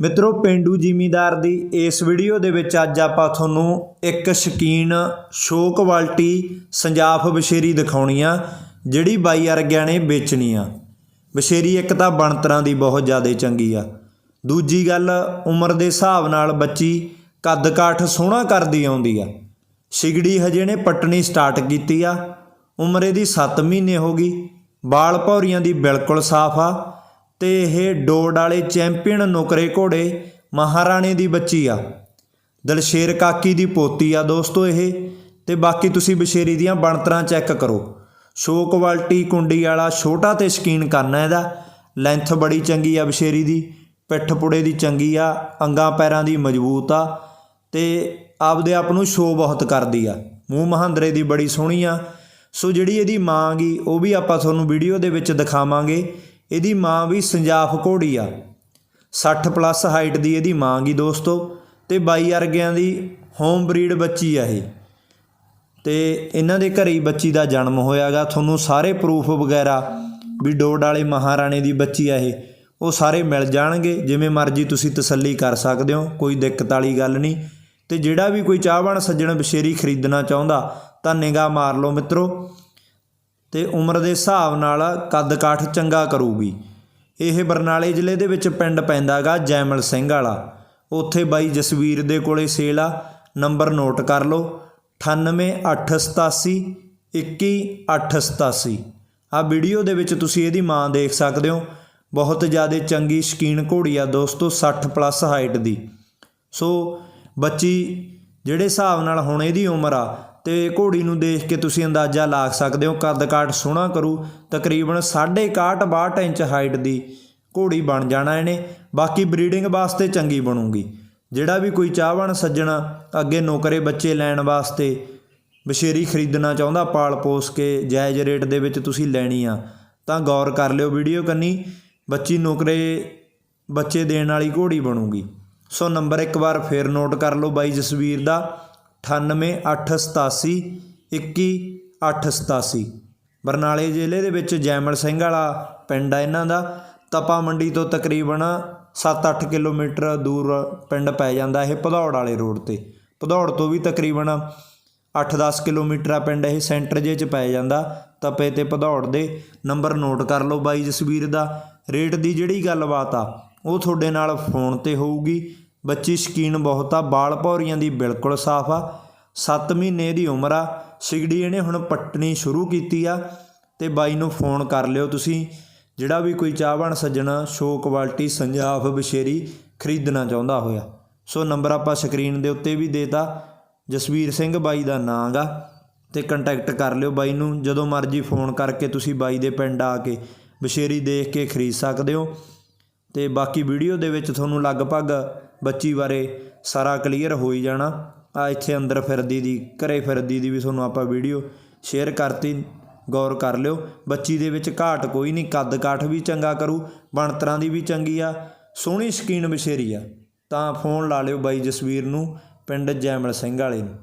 ਮਿੱਤਰੋ, ਪਿੰਡੂ ਜ਼ਿਮੀਂਦਾਰ ਦੀ ਇਸ ਵੀਡੀਓ ਦੇ ਵਿੱਚ ਅੱਜ ਆਪਾਂ ਤੁਹਾਨੂੰ ਇੱਕ ਸ਼ਕੀਨ ਸ਼ੋ ਕੁਆਲਿਟੀ ਸੰਜਾਫ ਬਸ਼ੇਰੀ ਦਿਖਾਉਣੀ ਆ, ਜਿਹੜੀ ਬਾਈ ਅਰਗਿਆਂ ਨੇ ਵੇਚਣੀ ਆ। ਬਸ਼ੇਰੀ ਇੱਕ ਤਾਂ ਬਣਤਰਾਂ ਦੀ ਬਹੁਤ ਜ਼ਿਆਦਾ ਚੰਗੀ ਆ। ਦੂਜੀ ਗੱਲ, ਉਮਰ ਦੇ ਹਿਸਾਬ ਨਾਲ ਬੱਚੀ ਕੱਦ ਕਾਠ ਸੋਹਣਾ ਕਰਦੀ ਆਉਂਦੀ ਆ। ਸਿਗੜੀ ਹਜੇ ਨੇ ਪੱਟਣੀ ਸਟਾਰਟ ਕੀਤੀ ਆ। ਉਮਰ ਇਹਦੀ 7 ਮਹੀਨੇ ਹੋ ਗਈ। ਬਾਲ ਭੌਰੀਆਂ ਦੀ ਬਿਲਕੁਲ ਸਾਫ਼ ਆ। ਤੇ ਇਹ ਡੋਡ ਵਾਲੇ ਚੈਂਪੀਅਨ ਨੁਕਰੇ ਘੋੜੇ ਮਹਾਰਾਣੇ ਦੀ ਬੱਚੀ ਆ। ਦਲਸ਼ੇਰ ਕਾਕੀ ਦੀ ਪੋਤੀ ਆ ਦੋਸਤੋ ਇਹ। ਤੇ ਬਾਕੀ ਤੁਸੀਂ ਬਸ਼ੇਰੀ ਦੀਆਂ ਬਣਤਰਾਂ ਚੈੱਕ ਕਰੋ। ਸ਼ੋ ਕੁਆਲਿਟੀ ਕੁੰਡੀ ਵਾਲਾ ਛੋਟਾ ਤੇ ਸ਼ਕੀਨ ਕਰਨਾ ਇਹਦਾ। ਲੈਂਥ ਬੜੀ ਚੰਗੀ ਆ ਬਸ਼ੇਰੀ ਦੀ। ਪਿੱਠ ਪੁੜੇ ਦੀ ਚੰਗੀ ਆ। ਅੰਗਾਂ ਪੈਰਾਂ ਦੀ ਮਜ਼ਬੂਤ ਆ। ਤੇ ਆਪਦੇ ਆਪ ਨੂੰ ਸ਼ੋ ਬਹੁਤ ਕਰਦੀ ਆ। ਮੂੰਹ ਮਹਾਂਦਰੇ ਦੀ ਬੜੀ ਸੋਹਣੀ ਆ। ਸੋ ਜਿਹੜੀ ਇਹਦੀ ਮਾਂ ਗਈ ਉਹ ਵੀ ਆਪਾਂ ਤੁਹਾਨੂੰ ਵੀਡੀਓ ਦੇ ਵਿੱਚ ਦਿਖਾਵਾਂਗੇ। ਇਹਦੀ ਮਾਂ ਵੀ ਸੰਜਾਫ ਘੋੜੀ ਆ। 60 ਪਲੱਸ ਹਾਈਟ ਦੀ ਇਹਦੀ ਮਾਂ ਗਈ ਦੋਸਤੋ। ਤੇ ਬਾਈ ਵਰਗਿਆਂ ਦੀ ਹੋਮ ਬਰੀਡ ਬੱਚੀ ਆ ਇਹ। ਤੇ ਇਹਨਾਂ ਦੇ ਘਰੇ ਹੀ ਬੱਚੀ ਦਾ ਜਨਮ ਹੋਇਆਗਾ। ਤੁਹਾਨੂੰ ਸਾਰੇ ਪ੍ਰੂਫ ਵਗੈਰਾ ਵੀ ਡੋਡ ਵਾਲੇ ਮਹਾਰਾਣੇ ਦੀ ਬੱਚੀ ਆ ਇਹ। ਉਹ ਸਾਰੇ ਮਿਲ ਜਾਣਗੇ। ਜਿਵੇਂ ਮਰਜ਼ੀ ਤੁਸੀਂ ਤਸੱਲੀ ਕਰ ਸਕਦੇ ਹੋ। ਕੋਈ ਦਿੱਕਤ ਵਾਲੀ ਗੱਲ ਨਹੀਂ। ਤੇ ਜਿਹੜਾ ਵੀ ਕੋਈ ਚਾਹਵਾਨ ਸੱਜਣ ਬਸ਼ੇਰੀ ਖਰੀਦਣਾ ਚਾਹੁੰਦਾ ਤਾਂ ਨਿਗਾਹ ਮਾਰ ਲਓ ਮਿੱਤਰੋ। ਤੇ ਉਮਰ ਦੇ ਹਿਸਾਬ ਨਾਲ ਕੱਦ ਕਾਠ ਚੰਗਾ ਕਰੂਗੀ। ਇਹ ਬਰਨਾਲੇ ਜ਼ਿਲ੍ਹੇ ਦੇ ਵਿੱਚ ਪਿੰਡ ਪੈਂਦਾਗਾ ਜੈਮਲ ਸਿੰਘ ਵਾਲਾ। ਉੱਥੇ ਬਾਈ ਜਸਵੀਰ ਦੇ ਕੋਲੇ ਸੇਲ ਆ। ਨੰਬਰ ਨੋਟ ਕਰ ਲਓ। 9887 21887 ਆ ਵੀਡੀਓ ਦੇ ਵਿੱਚ ਤੁਸੀਂ ਇਹਦੀ ਮਾਂ ਦੇਖ ਸਕਦੇ ਹੋ। ਬਹੁਤ ਜ਼ਿਆਦਾ ਚੰਗੀ ਸ਼ਕੀਨ ਘੋੜੀ ਆ ਦੋਸਤੋ 60 ਪਲੱਸ ਹਾਈਟ ਦੀ। ਸੋ ਬੱਚੀ, ਜਿਹੜੇ ਹਿਸਾਬ ਨਾਲ ਹੁਣ ਇਹਦੀ ਉਮਰ ਆ ਤੇ ਘੋੜੀ ਨੂੰ ਦੇਖ ਕੇ ਤੁਸੀਂ ਅੰਦਾਜ਼ਾ ਲਾ ਸਕਦੇ ਹੋ, ਕੱਦ ਕਾਠ ਸੋਹਣਾ ਕਰੂ, ਤਕਰੀਬਨ 61 62 ਇੰਚ ਹਾਈਟ ਦੀ ਘੋੜੀ ਬਣ ਜਾਣਾ ਇਹਨੇ, ਬਾਕੀ ਬਰੀਡਿੰਗ ਵਾਸਤੇ ਚੰਗੀ ਬਣੂਗੀ। ਜਿਹੜਾ ਵੀ ਕੋਈ ਚਾਹਵਾਨ ਸੱਜਣ ਅੱਗੇ ਨੌਕਰੇ ਬੱਚੇ ਲੈਣ ਵਾਸਤੇ ਬਸ਼ੇਰੀ ਖਰੀਦਣਾ ਚਾਹੁੰਦਾ, ਪਾਲ ਪੋਸ ਕੇ ਜਾਇਜ਼ ਰੇਟ ਦੇ ਵਿੱਚ ਤੁਸੀਂ ਲੈਣੀ ਆ, ਤਾਂ ਗੌਰ ਕਰ ਲਿਓ ਵੀਡੀਓ ਕੰਨੀ, ਬੱਚੀ ਨੌਕਰੇ ਬੱਚੇ ਦੇਣ ਵਾਲੀ ਘੋੜੀ ਬਣੂਗੀ। ਸੋ ਨੰਬਰ ਇੱਕ ਵਾਰ ਫੇਰ ਨੋਟ ਕਰ ਲਓ ਬਾਈ ਜਸਵੀਰ ਦਾ। 9887 21887 ਬਰਨਾਲੇ ਜ਼ਿਲ੍ਹੇ ਦੇ ਵਿੱਚ ਜੈਮਲ ਸਿੰਘ ਵਾਲਾ ਪਿੰਡ ਆ ਇਹਨਾਂ ਦਾ। ਤਪਾ ਮੰਡੀ ਤੋਂ ਤਕਰੀਬਨ 7-8 ਕਿਲੋਮੀਟਰ ਦੂਰ ਪਿੰਡ ਪੈ ਜਾਂਦਾ ਇਹ ਭਦੌੜ ਵਾਲੇ ਰੋਡ ਤੇ। ਭਦੌੜ ਤੋਂ ਵੀ ਤਕਰੀਬਨ 8-10 ਕਿਲੋਮੀਟਰ ਆ ਪਿੰਡ, ਇਹ ਸੈਂਟਰ ਜੇ ਚ ਪੈ ਜਾਂਦਾ ਤਪੇ ਤੇ ਭਦੌੜ ਦੇ। ਨੰਬਰ ਨੋਟ ਕਰ ਲਓ ਬਾਈ ਜਸਵੀਰ ਦਾ। ਰੇਟ ਦੀ ਜਿਹੜੀ ਗੱਲਬਾਤ ਆ, ਉਹ ਤੁਹਾਡੇ ਨਾਲ ਫੋਨ ਤੇ ਹੋਊਗੀ। ਬੱਚੀ ਸ਼ਕੀਨ ਬਹੁਤ ਆ, ਬਾਲ ਭੌਰੀਆਂ ਦੀ ਬਿਲਕੁਲ ਸਾਫ਼ ਆ। 7 ਮਹੀਨੇ ਦੀ ਉਮਰ ਆ। ਸਿਗੜੀ ਇਹਨੇ ਹੁਣ ਪੱਟਣੀ ਸ਼ੁਰੂ ਕੀਤੀ ਆ ਤੇ ਬਾਈ ਨੂੰ ਫੋਨ ਕਰ ਲਿਓ ਤੁਸੀਂ। ਜਿਹੜਾ ਵੀ ਕੋਈ ਚਾਹਵਾਨ ਸੱਜਣਾ, ਸ਼ੋ ਕੁਆਲਿਟੀ, ਸੰਜਾਫ, ਬਸ਼ੇਰੀ ਖਰੀਦਣਾ ਚਾਹੁੰਦਾ ਹੋਇਆ। ਸੋ ਨੰਬਰ ਆਪਾਂ ਸਕਰੀਨ ਦੇ ਉੱਤੇ ਵੀ ਦੇਤਾ। ਜਸਵੀਰ ਸਿੰਘ ਬਾਈ ਦਾ ਨਾਂ ਗਾ ਤੇ ਕੰਟੈਕਟ ਕਰ ਲਿਓ ਬਾਈ ਨੂੰ। ਜਦੋਂ ਮਰਜ਼ੀ ਫੋਨ ਕਰਕੇ ਤੁਸੀਂ ਬਾਈ ਦੇ ਪਿੰਡ ਆ ਕੇ ਬਸ਼ੇਰੀ ਦੇਖ ਕੇ ਖਰੀਦ ਸਕਦੇ ਹੋ। ਤੇ ਬਾਕੀ ਵੀਡੀਓ ਦੇ ਵਿੱਚ ਤੁਹਾਨੂੰ ਲਗਭਗ ਬੱਚੀ ਬਾਰੇ ਸਾਰਾ ਕਲੀਅਰ ਹੋ ਹੀ ਜਾਣਾ। ਆ ਇੱਥੇ ਅੰਦਰ ਫਿਰਦੀ ਦੀ, ਘਰੇ ਫਿਰਦੀ ਦੀ ਵੀ ਤੁਹਾਨੂੰ ਆਪਾਂ ਵੀਡੀਓ ਸ਼ੇਅਰ ਕਰਤੀ, ਗੌਰ ਕਰ ਲਿਓ। ਬੱਚੀ ਦੇ ਵਿੱਚ ਘਾਟ ਕੋਈ ਨਹੀਂ ਕੱਦ ਕਾਠ ਵੀ ਚੰਗਾ ਕਰੂ, ਬਣਤਰਾਂ ਦੀ ਵੀ ਚੰਗੀ ਆ, ਸੋਹਣੀ ਸ਼ਕੀਨ ਬਸ਼ੇਰੀ ਆ। ਤਾਂ ਫੋਨ ਲਾ ਲਿਓ ਬਾਈ ਜਸਵੀਰ ਨੂੰ, ਪਿੰਡ ਜੈਮਲ ਸਿੰਘ ਵਾਲੇ ਨੂੰ।